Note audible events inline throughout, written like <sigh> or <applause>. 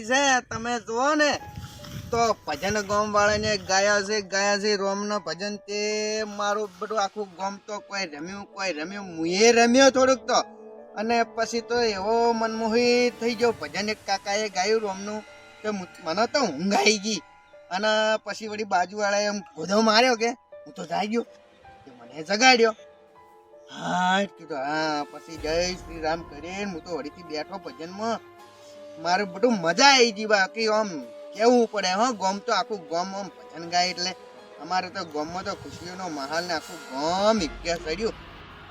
મજા છે, તમે જુઓ ને. તો ભજન ગોમ વાળાને ગાયા છે ગાયા છે, રોમનો ભજન તે મારું બધું આખું ગોમ તો કોઈ રમ્યું કોઈ રમ્યું. મુએ રમ્યો થોડુંક તો. અને પછી તો એવો મનમોહી થઈ ગયો. ભજન એક કાકાએ ગાયું રોમનું. મુ- મને તો ઊંઘ આવી ગઈ. અને પછી વળી બાજુવાળાએ એમ ગોધો માર્યો કે, હું તો જાગ્યો ગયો. તે મને જગાડ્યો. હા, કીધું, હા, પછી જય શ્રી રામ કરીને હું તો વળીથી બેઠો ભજનમાં. મારું બધું મજા આવી ગઈ બાકી આમ કેવું પડે, હો? ગમ તો આખું ગમ આમ ભજન ગાય એટલે અમારે તો ગમમાં તો ખુશીઓનો માહોલ ને આખું ગોમ ઇક્યા ચડ્યું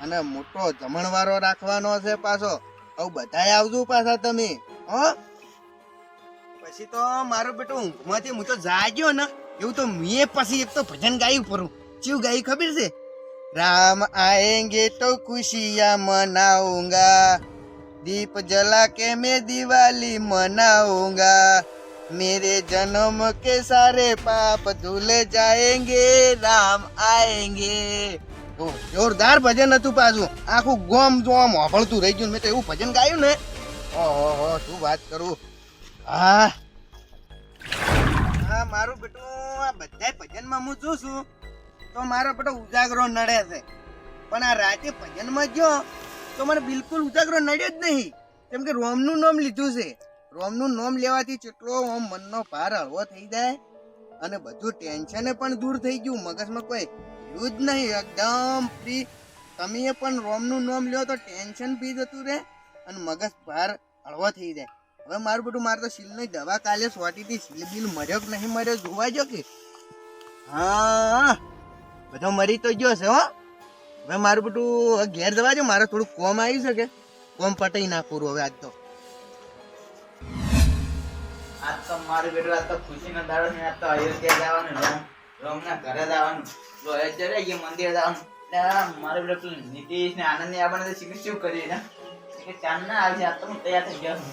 અને મોટો જમણવારો રાખવાનો છે પાછો. આવું બધાય આવજો પાછા તમે, હો? પછી તો મારું બેટું ઊંઘમાંથી હું તો જાગ્યો ને, એવું તો મેં પછી એક તો ભજન ગાયું પરું ચીવ ગાયું ખબર છે? રામ આએંગે તો ખુશિયા મનાઉંગા दीप जला के मैं दिवाली मनाऊंगा मेरे जन्म के सारे पाप धुल जाएंगे राम आएंगे તો જોરદાર ભજન હતું પાછું આખું ગોમ જો આમ હોભળતું રહી ગયું મેં તો એવું ભજન ગાયું ને ઓહો હો શું વાત કરું હા હા મારું બેટું આ બધા ભજનમાં હું જોઉં છું તો મારો બેટો ઉજાગરો નડે છે પણ આ રાતે ભજનમાં ગયો તો મને બિલકુલ ઉજાગરો નડ્યો જ નહીં. કેમ કે રોમનું નામ લીધું છે. રોમનું નામ લેવાથી કેટલો આમ મનનો ભાર હળવો થઈ જાય અને બધું ટેન્શન પણ દૂર થઈ ગયું. મગજમાં કોઈ રહ્યું જ નહીં. એકદમ ફ્રી તમે પણ રોમનું નામ લ્યો તો ટેન્શન બી જતું રહે અને મગજ ભાર હળવો થઈ જાય. હવે મારું બધું મારે તો શીલની દવા કાલે સોટી હતી શીલ બિલ મર્યો કે નહીં મર્યો જોવા જો કે. હા. બધો મરી તો ગયો છે હો. હવે મારું બધું ઘેર જવા જો મારે થોડું કોમ આવી શકે. કોમ પટાઈ નાખું હવે આજ તો. આજ તો મારું બેટું આજ તો ખુશીનો દાડો ને આજ તો અયોધ્યા જવાનું, રોમ, રોમના ઘરે જવાનું. તો અયોધ્યા મંદિર જવાનું. મારું બેટું નીતિશ ને આનંદ ને આપણને શીખી કરીએ ને કે ચાંદ ના આવશે આજ તો તૈયાર થઈ ગયો તો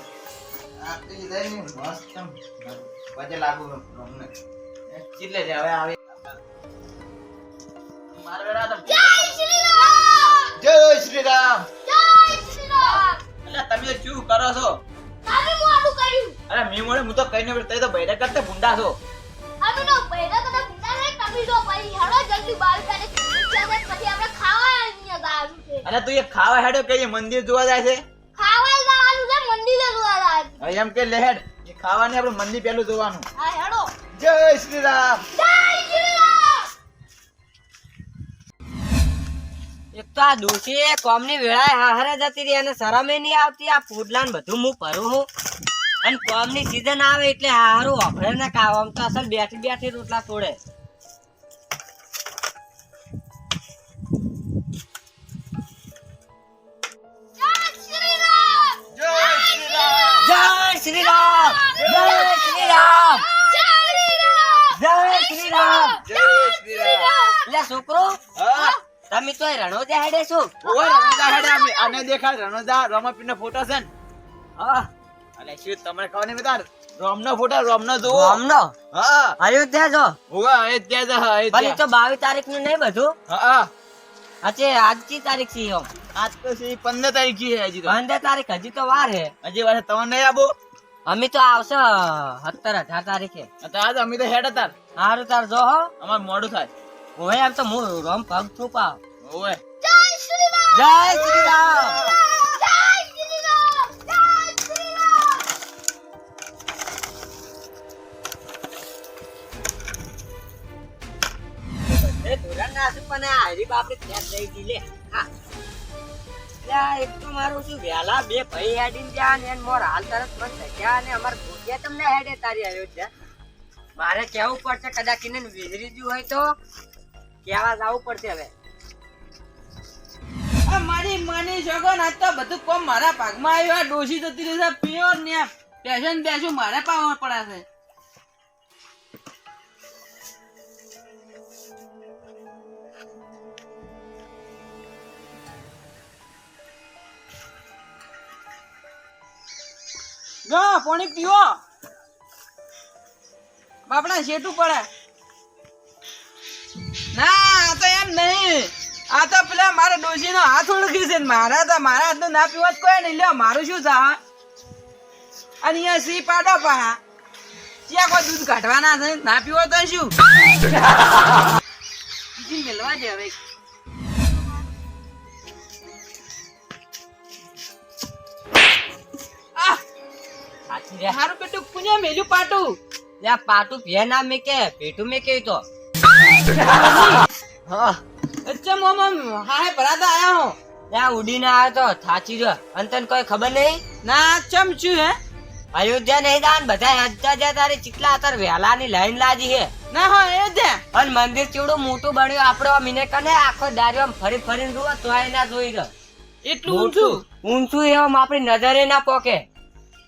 મસ્ત પછી લાગુ રોમને. ચીલે જ હવે આવે કરો છો? તમે મોડું કર્યું અરે મેં મોડે હું તો કઈ નહીં તમે તો બૈરા કરતા ભૂંડા છો. અમે તો બૈરા કરતા ભૂલા રે તમે તો ભાઈ હેડો જલ્દી બાર કાઢે પછી આપણે ખાવા આવીએ છે. અને તું એ ખાવા હેડો કે મંદિર જોવા જાય છે? ખાવા જવાનું છે મંદિર જોવા જાય એમ કે લેહેડ એ ખાવાની આપણે મંદિર પેલું જોવાનું. હા હેડો. જય શ્રી રામ. જય એક તો આ ડોશી કોમની વેળાએ હારે જતી રહી અને શરમે નહીં આવતી. આ ફૂડલાન બધું હું ભરું હું. અને કોમની સીઝન આવે એટલે હારું વાપરે ને કાવ આમ તો અસલ બેઠી બેઠી રોટલા તોડે. જય શ્રી રામ જય શ્રી રામ જય શ્રી રામ જય શ્રી રામ તમે તો રણોજા હેડે છો. ઓય રણોજા હેડે અમે. આને દેખાય રણોદા રમાપીરનો ફોટો છે ને. હા. અલે શું તમને કહો ને બધા રોમનો ફોટો રોમનો જો રોમનો? હા. અયોધ્યા જો. ઓય અયોધ્યા જો અયોધ્યા ભલે તો ત્યાં બાવીસ તારીખનું નહીં બધું? હા. અચ્છે આજની તારીખ છે એમ? આજ તો છે પંદર તારીખ છે હજી તો. પંદર તારીખ હજી તો વાર હે. હજી વાર તમને નહીં આબો? અમે તો આવશે સત્તર અઢાર તારીખે. તો આજ અમે તો હેડ હતા. હારું તાર જો હો. અમાર મોડું થાય. ઓય આમ તો હું રોમ પગ છુપા ઓય જય શ્રી રામ જય શ્રી રામ જય શ્રી રામ જય શ્રી રામ એ ધોરણ ના શું પણ આ હરી બાપરે ત્યાં જઈ દી લે. હા. એક તો મારું શું વહેલા બે ભાઈ હેડીને ગયા ને મોર હાલ તરત બંધ થઈ ગયા ને અમાર ભૂતિયા તમને હેડે તારી આવ્યો છે. મારે કેવું પડશે કદાચ એને ગયું હોય તો કેવા જવું પડશે હવે? મારી માની શકો ના તો બધું કોમ મારા પાકમાં આવ્યું. આ ડોસી જતી રહી છે, પ્યોર ને પેશન બેસું, મારે પાવા પડાશે ગા પાણી પીવો. બાપડા શેઠું પડે ના તો એમ નહીં. આ તો પેલા મારા ડોશી નો હાથ ઓળખી છે મારા તો મારા હાથ ના પીવા જ કોઈ નહીં. લ્યો મારું શું આ? અને અહીંયા સી પાડો પા ત્યાં કોઈ દૂધ કાઢવાના છે? ના પીવો તો શું? મેળવા દે હવે. સાચી પેટું પુણ્ય મેલ્યું પાટું. આ પાટું ભે ના મેકે પેટું મેકે તો. <laughs> હા. અચ્છા મોમ હા હે ભરાતા આયા હો. ત્યાં ઉડીને આવ્યો તો. થાચી રહ્યો. અને તને કોઈ ખબર નહીં? ના ચમ છું હે? અયોધ્યા નહીં દાન બધા અયોધ્યા જ્યાં તારે ચીટલા અત્યારે વહેલાની લાઈન લાજી હે. ના હો અયોધ્યા અને મંદિર કેવડું મોટું બન્યું આપડે મિને કને આખો દારિયો ફરી ફરીને રૂવા તોય ના જોઈ રહ્યો. એટલું ઊંચું? ઊંચું એમ આપણી નજરે ના પોકે.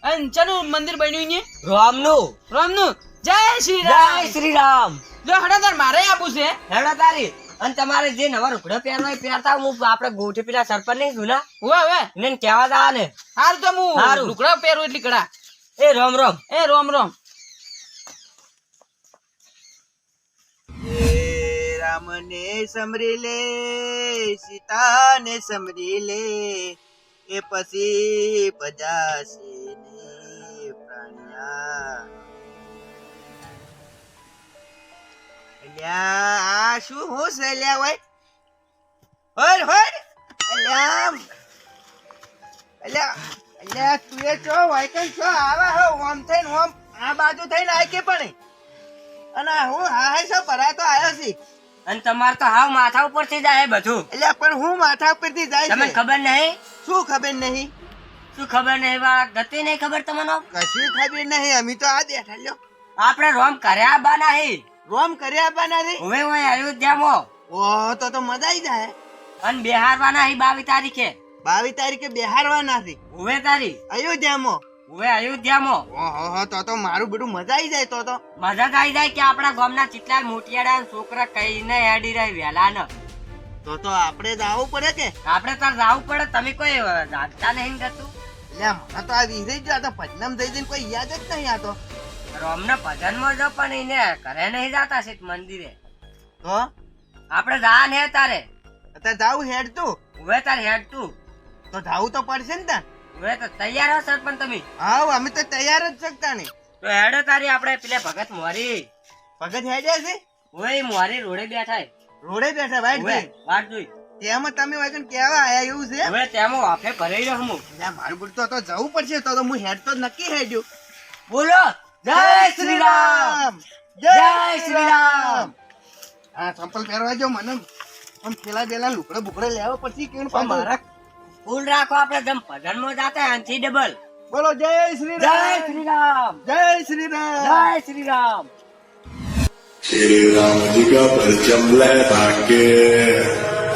અને ચાલો મંદિર બન્યું ને? રામનું. રામનું? જય શ્રી જય રામ. શ્રી રામ. જો હડા તાર મારે આપું છે. હડા તારી. અને તમારે જે નવા રૂકડો પહેરવા હોય પહેરતા હું આપણે ગોઠી પેલા સરપંચ નહીં જુના. હવે હવે એને કહેવા દા ને હાર તો હું હારું. લુકડા પહેરું એટલે કડા એ રોમ રોમ. એ રોમ રોમ. એ રામને સમરી લે સીતાને સમરી લે એ પછી પજાશે ને પ્રાણિયા. અલ્યા આ શું હું છે લ્યા હોય? હોર હોર! અલ્યા અલ્યા અલ્યા તું એ ચો વાયકન છો આવા હો ઓમ થઈને ઓમ આ બાજુ થઈને આય કે પણ અને હું હા હા છો ભરાય તો આવ્યો છી. અને તમારે તો હાવ માથા ઉપરથી જાય બધું. એટલે પણ હું માથા ઉપરથી જાય તમને ખબર નહીં? શું ખબર નહીં? શું ખબર નહીં? બા ગતિ નહીં ખબર તમને? કશી ખબર નહીં અમે તો આ બેઠા લ્યો. આપણે રોમ કર્યા બા નહીં રોમ કરી આપવાના છે હવે હોય અયોધ્યામાં ઓહ તો તો મજા આવી જાય. અને બિહારવાના હી બાવીસ તારીખે. બાવીસ તારીખે બેહારવાના છે. હવે તારી. અયોધ્યામાં હવે અયોધ્યામાં ઓહો તો તો મારું બધું મજા આવી જાય તો તો. મજા આવી જાય કે આપણા ગામના ચીટલા મોટિયાડા છોકરા કઈને હેડી રહી વેલા ન. તો તો આપણે જ આવવું પડે કે? આપણે તાર જાવું પડે. તમે કોઈ જાગતા નહીં ગતું એટલે મને તો આ વિજય જ. આ તો પજનમ થઈ જઈને કોઈ યાદ જ નહીં આ તો. રોમના ભજનમાં જો પણ એને ઘરે નહીં જાતા છે મંદિરે. તો? આપણે જા ને તારે. અત્યારે જાવું હેડ તું. હવે તારે હેડ તું. તો જાવું તો પડશે ને તાર. હવે તો તૈયાર હો સરપંચ તમે. હાવ અમે તો તૈયાર જ શકતા નહીં તો હેડો તારી આપણે પેલે ભગત મોરી. ભગત હેડે છે? હવે મોરી રોડે બેઠા. રોડે બેઠા ભાઈ હવે વાટ જોઈ. તેમાં તમે વાગન કેવા આયા એવું છે? હવે તેમાં વાફે ભરાઈ રહ્યો હું. મારું બધું તો જવું પડશે તો હું હેડ તો નક્કી હેડ્યું. બોલો. જય શ્રી રામ જય જય શ્રી રામ હા ચંપલ પહેરવા જો મને આમ પેલા બેલા લુકડે બુકડે લેવા પછી કેવું પણ મારા ફૂલ રાખો આપણે જેમ ભજનમાં જાતા આનથી ડબલ બોલો જય શ્રી જય રામ શ્રી રામ જય શ્રી રામ જય શ્રી રામ श्री राम जी का परचम लहरा के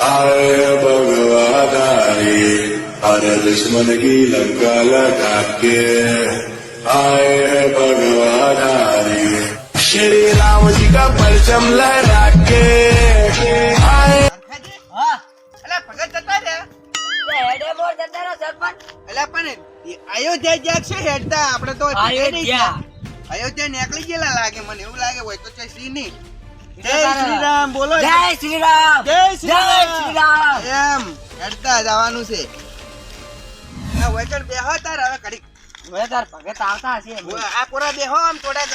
आए भगवाधारी अरे दुश्मन की लंका लगा के હાય ભગવાન શ્રી રામજી કા પરચમ લહેરાકે હાય અયોધ્યા જ્યાં છે હેડતા નીકળી ગયેલા લાગે મને એવું લાગે હોય તો શ્રી નહીં જય શ્રી રામ બોલો જય શ્રી રામ હેડતા જવાનું છે વચન બે હતા હવે કડીક હવે તાર ભગત આવતા હશે આ કોરા બેહો આમ થોડા.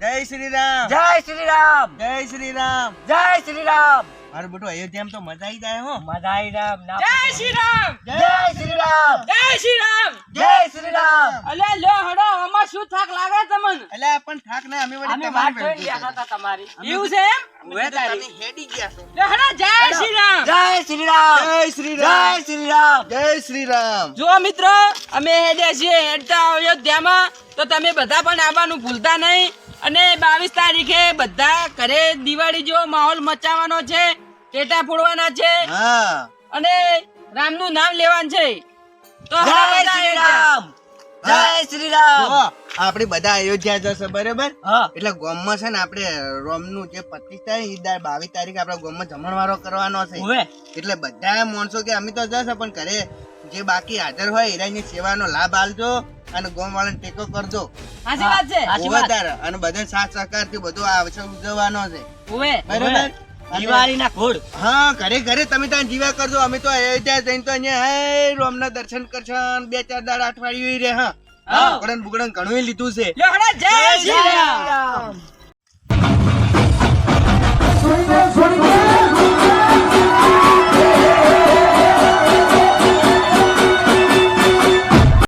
જય શ્રી રામ. જય શ્રી રામ. જય શ્રી રામ. જય શ્રી રામ. મારું બેટું અયોધ્યામાં તો મજા આવી જાય હો. મજા આવી રામ જય શ્રી રામ જય શ્રી રામ જય શ્રી રામ જય શ્રી રામ અલે લો હડો અમાર શું થાક લાગે તમને? અલે પણ થાક ના અમે વળી તમારી વાત જોઈને ભેગી હતા તમારી. એવું છે એમ? હવે તો તમે હેડી ગયા છો. લે હડો જય શ્રી રામ જય શ્રી રામ જય શ્રી જય શ્રી રામ જય શ્રી રામ જો મિત્રો અમે હેડ્યા છીએ હેડતા અયોધ્યામાં. તો તમે બધા પણ આવવાનું ભૂલતા નહીં. અને બાવીસ તારીખે બધા ઘરે દિવાળી જેવો માહોલ મચાવવાનો છે ટેટા ફોડવાના છે અને અને રામનું નામ લેવાનું છે. તો જય બધા શ્રી રામ. જય શ્રી રામ. આપણે બધા અયોધ્યા જશે બરાબર? હા. એટલે ગોમમાં છે ને આપણે રોમનું જે પચીસ તારીખ બાવીસ તારીખ આપણે ગોમમાં જમણવારો કરવાનો છે. એટલે બધા માણસો કે અમે તો જશે પણ ઘરે જે બાકી હાજર હોય એરાની સેવાનો લાભ આલજો. અને ગોમ વાળાને ટેકો કરજો. સાચી વાત છે. સાચી વાત. અને બધા સાથ સહકારથી ઉજવવાનો છે. ઓવે દિવાળીના ખોડ હા ઘરે ઘરે તમે ત્યાં જીવા કરજો. અમે તો અયોધ્યા જઈને તો અહીંયા હે રોમના દર્શન કરશન બે ચાર દાડ અઠવાડિયું રે હા. બુગડન બુગડન ઘણું લીધું છે.